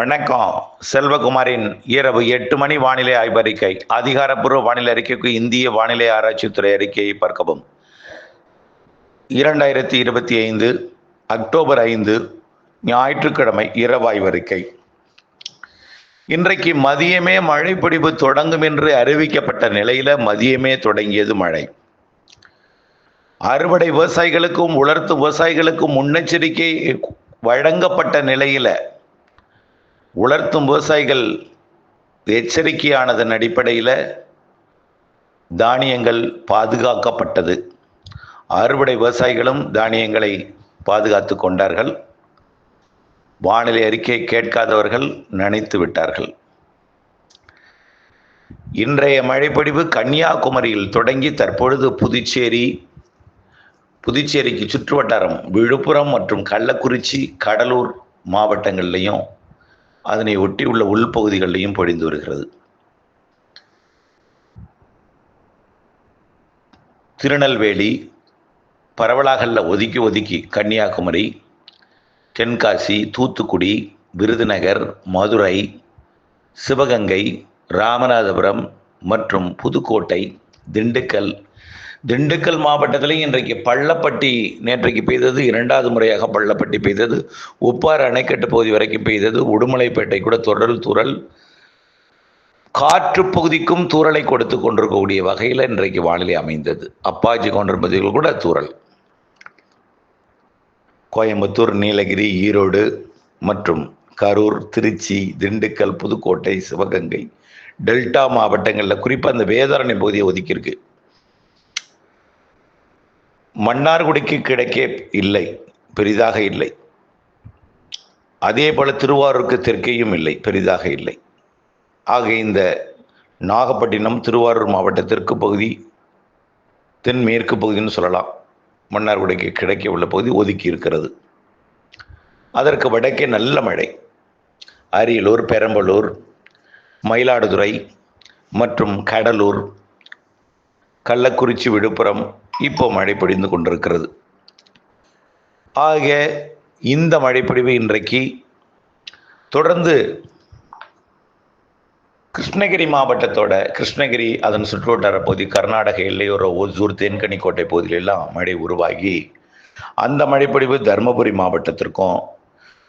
வணக்கம். செல்வகுமாரின் இரவு எட்டு மணி வானிலை ஆய்வறிக்கை அதிகாரப்பூர்வ வானிலை அறிக்கைக்கு இந்திய வானிலை ஆராய்ச்சித்துறை அறிக்கையை பார்க்கவும். இரண்டாயிரத்தி இருபத்தி ஐந்து அக்டோபர் ஐந்து ஞாயிற்றுக்கிழமை இரவு ஆய்வறிக்கை இன்றைக்கு மதியமே மழை பிடிப்பு தொடங்கும் என்று அறிவிக்கப்பட்ட நிலையில மதியமே தொடங்கியது மழை. அறுவடை விவசாயிகளுக்கும் உலர்த்து விவசாயிகளுக்கும் முன்னெச்சரிக்கை வழங்கப்பட்ட நிலையில உலர்த்தும் விவசாயிகள் எச்சரிக்கையானதன் அடிப்படையில் தானியங்கள் பாதுகாக்கப்பட்டது. அறுவடை விவசாயிகளும் தானியங்களை பாதுகாத்து கொண்டார்கள். வானிலை அறிக்கை கேட்காதவர்கள் நினைத்து விட்டார்கள். இன்றைய மழைப்பொழிவு கன்னியாகுமரியில் தொடங்கி தற்பொழுது புதுச்சேரி புதுச்சேரிக்கு சுற்றுவட்டாரம் விழுப்புரம் மற்றும் கள்ளக்குறிச்சி கடலூர் மாவட்டங்கள்லையும் அதனை ஒட்டி உள்ள உள்பகுதிகளிலையும் பொழிந்து வருகிறது. திருநெல்வேலி பரவலாகல்ல ஒதுக்கி ஒதுக்கி கன்னியாகுமரி தென்காசி தூத்துக்குடி விருதுநகர் மதுரை சிவகங்கை ராமநாதபுரம் மற்றும் புதுக்கோட்டை திண்டுக்கல் திண்டுக்கல் மாவட்டத்திலையும் இன்றைக்கு பள்ளப்பட்டி நேற்றைக்கு பெய்தது இரண்டாவது முறையாக பள்ளப்பட்டி பெய்தது உப்பாறு அணைக்கட்டு பகுதி வரைக்கும் பெய்தது உடுமலைப்பேட்டை கூட தொடர் துறல் காற்று பகுதிக்கும் தூரலை கொடுத்து கொண்டிருக்கக்கூடிய வகையில் இன்றைக்கு வானிலை அமைந்தது. அப்பாச்சி கொண்டிருக்கும் பகுதிகள் கூட தூரல் கோயம்புத்தூர் நீலகிரி ஈரோடு மற்றும் கரூர் திருச்சி திண்டுக்கல் புதுக்கோட்டை சிவகங்கை டெல்டா மாவட்டங்களில் குறிப்பாக அந்த வேதாரணை பகுதியை ஒதுக்கியிருக்கு. மன்னார்குடிக்கு கிடைக்கே இல்லை பெரிதாக இல்லை. அதே போல திருவாரூருக்கு தெற்கேயும் இல்லை பெரிதாக இல்லை. ஆக இந்த நாகப்பட்டினம் திருவாரூர் மாவட்ட தெற்கு பகுதி தென்மேற்கு பகுதின்னு சொல்லலாம். மன்னார்குடிக்கு கிடைக்க உள்ள பகுதி ஒதுக்கி இருக்கிறது. அதற்கு வடக்கே நல்ல மழை. அரியலூர் பெரம்பலூர் மயிலாடுதுறை மற்றும் கடலூர் கள்ளக்குறிச்சி விழுப்புரம் இப்போ மழை பொழிந்து கொண்டிருக்கிறது. ஆக இந்த மழைப்பொழிவு இன்றைக்கு தொடர்ந்து கிருஷ்ணகிரி மாவட்டத்தோட கிருஷ்ணகிரி அதன் சுற்றுவட்டார பகுதி கர்நாடக எல்லையோர ஓசூர் தென்கனிக்கோட்டை பகுதியிலெல்லாம் மழை உருவாகி அந்த மழைப்பொழிவு தருமபுரி மாவட்டத்திற்கும்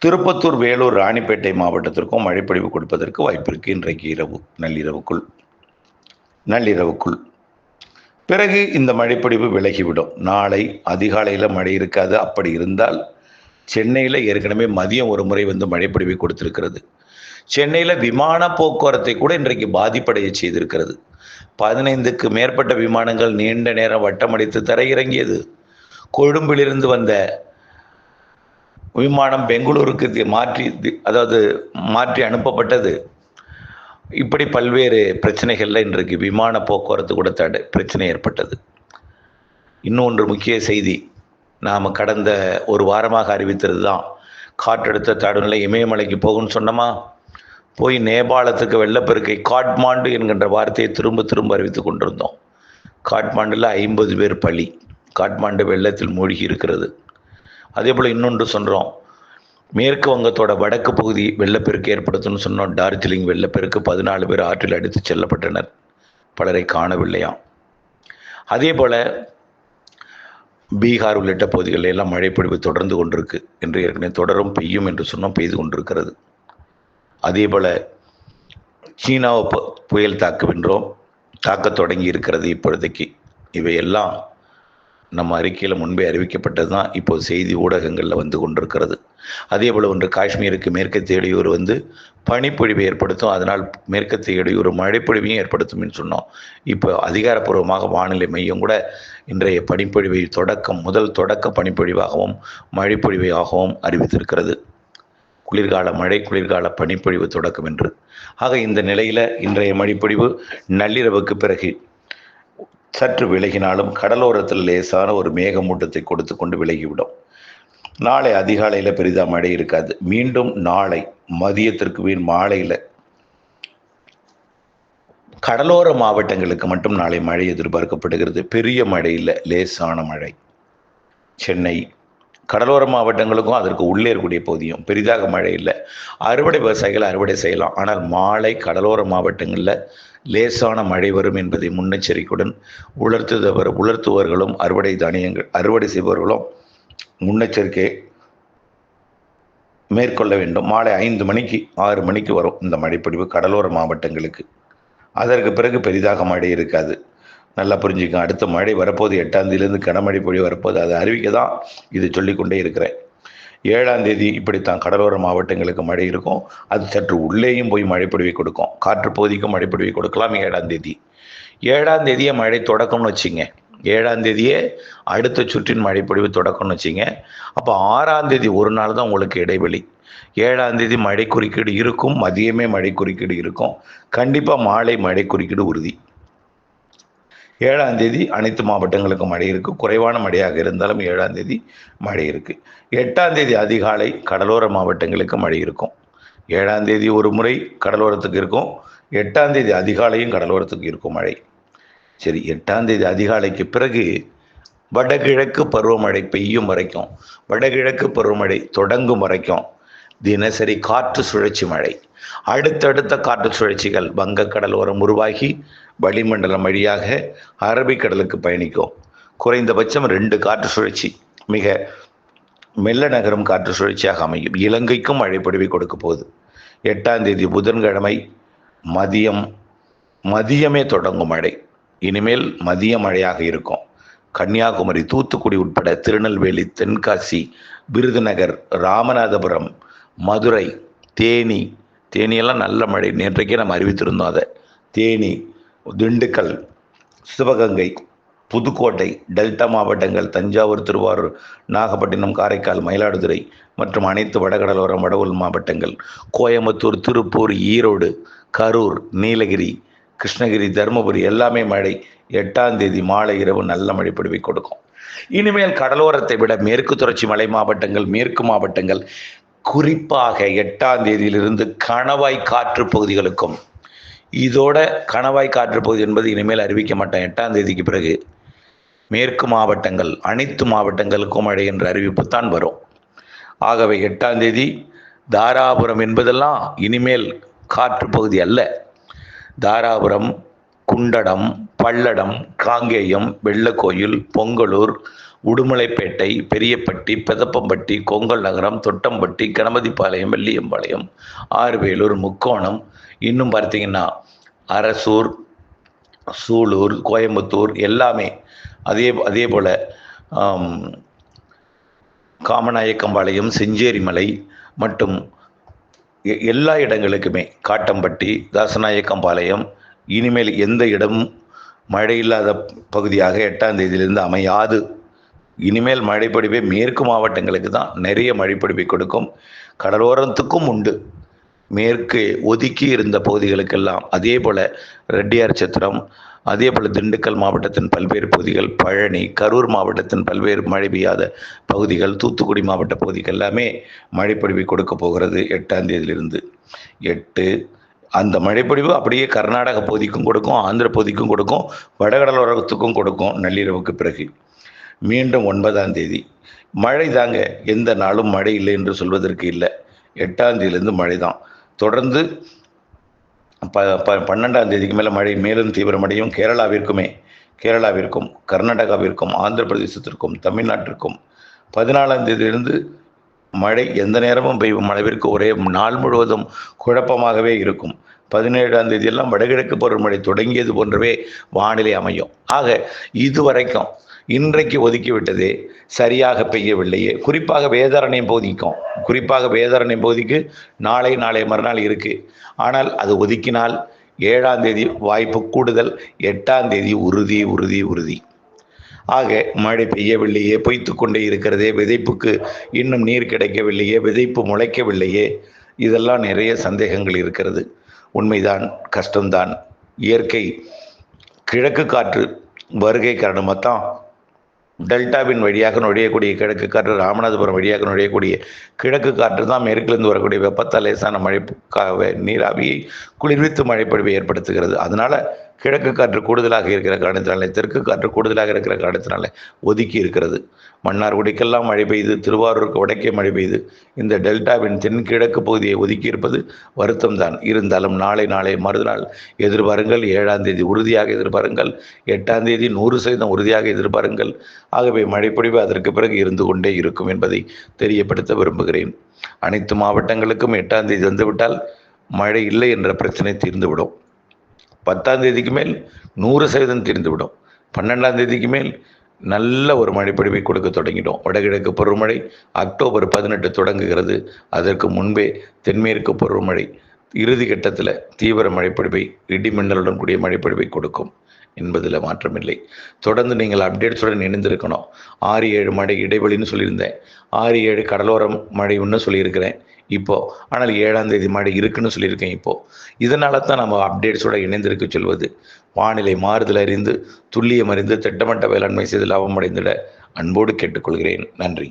திருப்பத்தூர் வேலூர் ராணிப்பேட்டை மாவட்டத்திற்கும் மழைப்பொழிவு கொடுப்பதற்கு வாய்ப்பு இருக்கு இன்றைக்கு இரவு நள்ளிரவுக்குள். நள்ளிரவுக்குள். பிறகு இந்த மழைப்பொழிவு விலகிவிடும். நாளை அதிகாலையில் மழை இருக்காது. அப்படி இருந்தால் சென்னையில் ஏற்கனவே மதியம் ஒரு முறை வந்து மழைப்பொழிவை கொடுத்திருக்கிறது. சென்னையில் விமான போக்குவரத்தை கூட இன்றைக்கு பாதிப்படைய செய்திருக்கிறது. பதினைந்துக்கு மேற்பட்ட விமானங்கள் நீண்ட நேரம் வட்டமடித்து தரையிறங்கியது. கொழும்பிலிருந்து வந்த விமானம் பெங்களூருக்கு மாற்றி அதாவது மாற்றி அனுப்பப்பட்டது. இப்படி பல்வேறு பிரச்சனைகளில் இன்றைக்கு விமான போக்குவரத்து கூட தடை பிரச்சனை ஏற்பட்டது. இன்னொன்று முக்கிய செய்தி நாம் கடந்த ஒரு வாரமாக அறிவித்தது தான் காற்றழுத்த தாழ்நிலை இமயமலைக்கு போகும்னு சொன்னோமா? போய் நேபாளத்துக்கு வெள்ளப்பெருக்கை காட்மாண்டு என்கின்ற வார்த்தையை திரும்ப திரும்ப அறிவித்து கொண்டிருந்தோம். காட்மாண்டில் ஐம்பது பேர் பலி காட்மாண்டு வெள்ளத்தில் மூழ்கி இருக்கிறது. அதே போல் இன்னொன்று சொல்கிறோம் மேற்கு வங்கத்தோட வடக்கு பகுதி வெள்ளப்பெருக்கு ஏற்படுத்தும்னு சொன்னோம். டார்ஜிலிங் வெள்ளப்பெருக்கு பதினாலு பேர் ஆற்றில் அடித்து செல்லப்பட்டனர். பலரை காணவில்லையாம் அதே போல் பீகார் உள்ளிட்ட பகுதிகளில் எல்லாம் மழைப்பொழிவு தொடர்ந்து கொண்டிருக்கு என்று ஏற்கனவே தொடரும் பெய்யும் என்று சொன்னோம் பெய்து கொண்டிருக்கிறது. அதே போல் சீனாவை புயல் தாக்குகின்றோம். தாக்க தொடங்கி இருக்கிறது இப்பொழுதைக்கு. இவையெல்லாம் நம்ம அறிக்கையில் முன்பே அறிவிக்கப்பட்டது தான் இப்போது செய்தி ஊடகங்களில் வந்து கொண்டிருக்கிறது. அதே போல் ஒன்று காஷ்மீருக்கு மேற்கத்திய இடையூறு வந்து பனிப்பொழிவை ஏற்படுத்தும் அதனால் மேற்கத்திய இடையூறு மழைப்பொழிவையும் ஏற்படுத்தும் என்று சொன்னோம். இப்போ அதிகாரப்பூர்வமாக வானிலை மையம் கூட இன்றைய பனிப்பொழிவை தொடக்கம் முதல் தொடக்க பனிப்பொழிவாகவும் மழைப்பொழிவையாகவும் அறிவித்திருக்கிறது. குளிர்கால மழை குளிர்கால பனிப்பொழிவு தொடக்கம் என்று. ஆக இந்த நிலையில் இன்றைய மழைப்பொழிவு நள்ளிரவுக்கு பிறகு சற்று விலகினாலும் கடலோரத்தில் லேசான ஒரு மேகமூட்டத்தை கொடுத்து கொண்டு விலகிவிடும். நாளை அதிகாலையில் பெரிதாக மழை இருக்காது. மீண்டும் நாளை மதியத்திற்கு மீன் மாலையில். கடலோர மாவட்டங்களுக்கு மட்டும் நாளை மழை எதிர்பார்க்கப்படுகிறது. பெரிய மழை இல்லை லேசான மழை. சென்னை கடலோர மாவட்டங்களுக்கும் அதற்கு உள்ளே இருக்கக்கூடிய பகுதியும் பெரிதாக மழை இல்லை. அறுவடை விவசாயிகள் அறுவடை செய்யலாம். ஆனால் மாலை கடலோர மாவட்டங்களில் லேசான மழை வரும் என்பதை முன்னெச்சரிக்கையுடன் உலர்த்துதவர் உலர்த்துவர்களும் அறுவடை தானியங்கள் அறுவடை செய்பவர்களும் முன்னெச்சரிக்கை மேற்கொள்ள வேண்டும். மாலை ஐந்து மணிக்கு ஆறு மணிக்கு வரும் இந்த மழைப்பொழிவு கடலோர மாவட்டங்களுக்கு. அதற்கு பிறகு பெரிதாக மழை இருக்காது. நல்லா புரிஞ்சுக்கங்க. அடுத்த மழை வரப்போது எட்டாம் தேதியிலேருந்து கனமழை பொழிவு வரப்போது. அதை அறிவிக்க தான் இது சொல்லிக்கொண்டே இருக்கிறேன். ஏழாம் தேதி இப்படித்தான் கடலோர மாவட்டங்களுக்கு மழை இருக்கும். அது சற்று உள்ளேயும் போய் மழை பொழிவை கொடுக்கும். காற்று பகுதிக்கும் மழை பொழிவை கொடுக்கலாம் ஏழாம் தேதி. ஏழாம் தேதியே மழை தொடக்கம்னு வச்சுங்க. ஏழாம் தேதியே அடுத்த சுற்றின் மழைப்பொழிவு தொடக்கம்னு வச்சிங்க. அப்போ ஆறாம் தேதி ஒரு நாள் தான் உங்களுக்கு இடைவெளி. ஏழாம் தேதி மழை குறுக்கீடு இருக்கும். மதியமே மழை குறுக்கீடு இருக்கும். கண்டிப்பாக மாலை மழை குறுக்கீடு உறுதி. ஏழாம் தேதி அனைத்து மாவட்டங்களுக்கும் மழை இருக்குது குறைவான மழையாக இருந்தாலும் ஏழாம் தேதி மழை இருக்குது எட்டாம் தேதி அதிகாலை கடலோர மாவட்டங்களுக்கு மழை இருக்கும். ஏழாம் தேதி ஒரு முறை கடலோரத்துக்கு இருக்கும். எட்டாம் தேதி அதிகாலையும் கடலோரத்துக்கு இருக்கும் மழை. சரி எட்டாம் தேதி அதிகாலைக்கு பிறகு வடகிழக்கு பருவமழை பெய்யும் வரைக்கும் வடகிழக்கு பருவமழை தொடங்கும் வரைக்கும் தினசரி காற்று சுழற்சி மழை. அடுத்தடுத்த காற்று சுழற்சிகள். வங்கக்கடலோரம் உருவாகி வளிமண்டலம் வழியாக அரபிக்கடலுக்கு பயணிக்கும். குறைந்தபட்சம் ரெண்டு காற்று சுழற்சி. மிக மெல்ல நகரும் காற்று சுழற்சியாக அமையும். இலங்கைக்கும் மழைப்படுவி கொடுக்க போகுது. எட்டாம் தேதி புதன்கிழமை மதியம் மதியமே தொடங்கும் மழை. இனிமேல் மதிய மழையாக இருக்கும். கன்னியாகுமரி தூத்துக்குடி உட்பட திருநெல்வேலி தென்காசி விருதுநகர் ராமநாதபுரம் மதுரை தேனி தேனியெல்லாம் நல்ல மழை. நேற்றைக்கே நம்ம அறிவித்திருந்தோம் அதை. தேனி திண்டுக்கல் சிவகங்கை புதுக்கோட்டை டெல்டா மாவட்டங்கள் தஞ்சாவூர் திருவாரூர் நாகப்பட்டினம் காரைக்கால் மயிலாடுதுறை மற்றும் அனைத்து வடகடலோரம் வடவுள் மாவட்டங்கள். கோயம்புத்தூர் திருப்பூர் ஈரோடு கரூர் நீலகிரி கிருஷ்ணகிரி தருமபுரி எல்லாமே மழை. எட்டாம் தேதி மாலை இரவு நல்ல மழை பொழிவை கொடுக்கும். இனிமேல் கடலோரத்தை விட மேற்கு தொடர்ச்சி மலை மாவட்டங்கள் மேற்கு மாவட்டங்கள் குறிப்பாக எட்டாம் தேதியிலிருந்து கணவாய் காற்று பகுதிகளுக்கும். இதோட கணவாய் காற்று பகுதி என்பது இனிமேல் அறிவிக்க மாட்டேன். எட்டாம் தேதிக்கு பிறகு மேற்கு மாவட்டங்கள் அனைத்து மாவட்டங்களுக்கும் மழை என்ற அறிவிப்பு தான் வரும். ஆகவே எட்டாம் தேதி தாராபுரம் என்பதெல்லாம் இனிமேல் காற்று பகுதி அல்ல. தாராபுரம் குண்டடம் பல்லடம் காங்கேயம் வெள்ளக்கோயில் பொங்கலூர் உடுமலைப்பேட்டை பெரியப்பட்டி பெதப்பம்பட்டி கொங்கல் நகரம் தொட்டம்பட்டி கணபதிபாளையம் வெள்ளியம்பாளையம் ஆறுவேலூர் முக்கோணம். இன்னும் பார்த்தீங்கன்னா அரசூர் சூலூர் கோயம்புத்தூர் எல்லாமே அதே அதே போல் காமநாயக்கம்பாளையம் செஞ்சேரிமலை மற்றும் எ- எல்லா இடங்களுக்குமே காட்டம்பட்டி தாசநாயக்கம்பாளையம் இனிமேல் எந்த இடமும் மழை இல்லாத பகுதியாக எட்டாம் தேதியிலிருந்து அமையாது. இனிமேல் மழைப்பொழிவை மேற்கு மாவட்டங்களுக்கு தான் நிறைய மழைப்பொழிவை கொடுக்கும். கடலோரத்துக்கும் உண்டு. மேற்கு ஒதுக்கி இருந்த பகுதிகளுக்கெல்லாம் அதே போல் ரெட்டியார் சத்திரம் அதே போல் திண்டுக்கல் மாவட்டத்தின் பல்வேறு பகுதிகள் பழனி கரூர் மாவட்டத்தின் பல்வேறு மழை பெய்யாத பகுதிகள் தூத்துக்குடி மாவட்ட பகுதிகள் எல்லாமே மழைப்பொழிவை கொடுக்க போகிறது எட்டாம் தேதியிலிருந்து. எட்டு அந்த மழைப்பொழிவு அப்படியே கர்நாடக பகுதிக்கும் கொடுக்கும் ஆந்திர பகுதிக்கும் கொடுக்கும் வடகடலோரத்துக்கும் கொடுக்கும் நள்ளிரவுக்கு பிறகு. மீண்டும் ஒன்பதாம் தேதி. மழை தாங்க எந்த நாளும் மழை இல்லை என்று சொல்வதற்கு இல்லை. எட்டாம் தேதியிலேருந்து மழை தான். தொடர்ந்து ப ப பன்னெண்டாம் தேதிக்கு மேலே மழை மேலும் தீவிரமடையும். கேரளாவிற்குமே கேரளாவிற்கும் கர்நாடகாவிற்கும் ஆந்திர பிரதேசத்திற்கும் தமிழ்நாட்டிற்கும் பதினாலாம் தேதியிலிருந்து மழை எந்த நேரமும் பெய்யும். அளவிற்கு ஒரே நாள் முழுவதும் குழப்பமாகவே இருக்கும். பதினேழாம் தேதியெல்லாம் வடகிழக்கு பருவமழை தொடங்கியது போன்றவே வானிலை அமையும். ஆக இதுவரைக்கும் இன்றைக்கு ஒதுக்கிவிட்டது சரியாக பெய்யவில்லையே. குறிப்பாக வேதாரண்யம் பகுதிக்கும் குறிப்பாக வேதாரண்யம் பகுதிக்கு நாளை நாளை மறுநாள் இருக்கு. ஆனால் அது ஒதுக்கினால் ஏழாம் தேதி வாய்ப்பு கூடுதல் எட்டாம் தேதி உறுதி உறுதி உறுதி. ஆக மழை பெய்யவில்லையே பொய்த்து கொண்டே இருக்கிறதே விதைப்புக்கு இன்னும் நீர் கிடைக்கவில்லையே விதைப்பு முளைக்கவில்லையே இதெல்லாம் நிறைய சந்தேகங்கள் இருக்கிறது. உண்மைதான் கஷ்டம்தான். இயற்கை கிழக்கு காற்று வருகை காரணமாக தான் டெல்டாவின் வழியாக நுழையக்கூடிய கிழக்கு காற்று ராமநாதபுரம் வழியாக நுழையக்கூடிய கிழக்கு காற்று தான் மேற்கிலிருந்து வரக்கூடிய வெப்பத்தால் லேசான மழை கா- நீராவியை குளிர்வித்து மழைப்பொழிவை ஏற்படுத்துகிறது. அதனால கிழக்கு காற்று கூடுதலாக இருக்கிற காரணத்தினால தெற்கு காற்று கூடுதலாக இருக்கிற காரணத்தினாலே ஒதுக்கி இருக்கிறது. மன்னார்குடிக்கெல்லாம் மழை பெய்து திருவாரூருக்கு வடக்கே மழை பெய்து இந்த டெல்டாவின் தென்கிழக்கு பகுதியை ஒதுக்கி இருப்பது வருத்தம் தான். இருந்தாலும் நாளை நாளை மறுநாள் எதிர்பாருங்கள் ஏழாம் தேதி உறுதியாக எதிர்பாருங்கள் எட்டாம் தேதி நூறு சதவீதம் உறுதியாக எதிர்பாருங்கள். ஆகவே மழைப்பொழிவு அதற்கு பிறகு இருந்து கொண்டே இருக்கும் என்பதை தெரியப்படுத்த விரும்புகிறேன். அனைத்து மாவட்டங்களுக்கும் எட்டாம் தேதி வந்துவிட்டால் மழை இல்லை என்ற பிரச்சனை தீர்ந்துவிடும். பத்தாம் தேதிக்கு மேல் நூறு சதவீதம் தீர்ந்துவிடும். பன்னெண்டாம் தேதிக்கு மேல் நல்ல ஒரு மழைப்பொழிவை கொடுக்க தொடங்கிடும் வடகிழக்கு பருவமழை அக்டோபர் பதினெட்டு தொடங்குகிறது. அதற்கு முன்பே தென்மேற்கு பருவமழை இறுதி கட்டத்தில் தீவிர மழைப்பொழிவை இடிமின்னலுடன் கூடிய மழைப்பொழிவை கொடுக்கும் என்பதில் மாற்றமில்லை. தொடர்ந்து நீங்கள் அப்டேட்ஸுடன் இணைந்திருக்கணும். ஆறு ஏழு மழை இடைவெளின்னு சொல்லியிருந்தேன். ஆறு ஏழு கடலோரம் மழை ஒன்று சொல்லியிருக்கிறேன். இப்போ. ஆனால் ஏழாம் தேதி மாடி இருக்குன்னு சொல்லியிருக்கேன் இப்போ. இதனால தான் நம்ம அப்டேட்ஸோட இணைந்திருக்க சொல்வது. வானிலை மாறுதல் அறிந்து துல்லியம் அறிந்து திட்டமிட்ட வேளாண்மை செய்து லாபம் அடைந்திட அன்போடு கேட்டுக்கொள்கிறேன். நன்றி.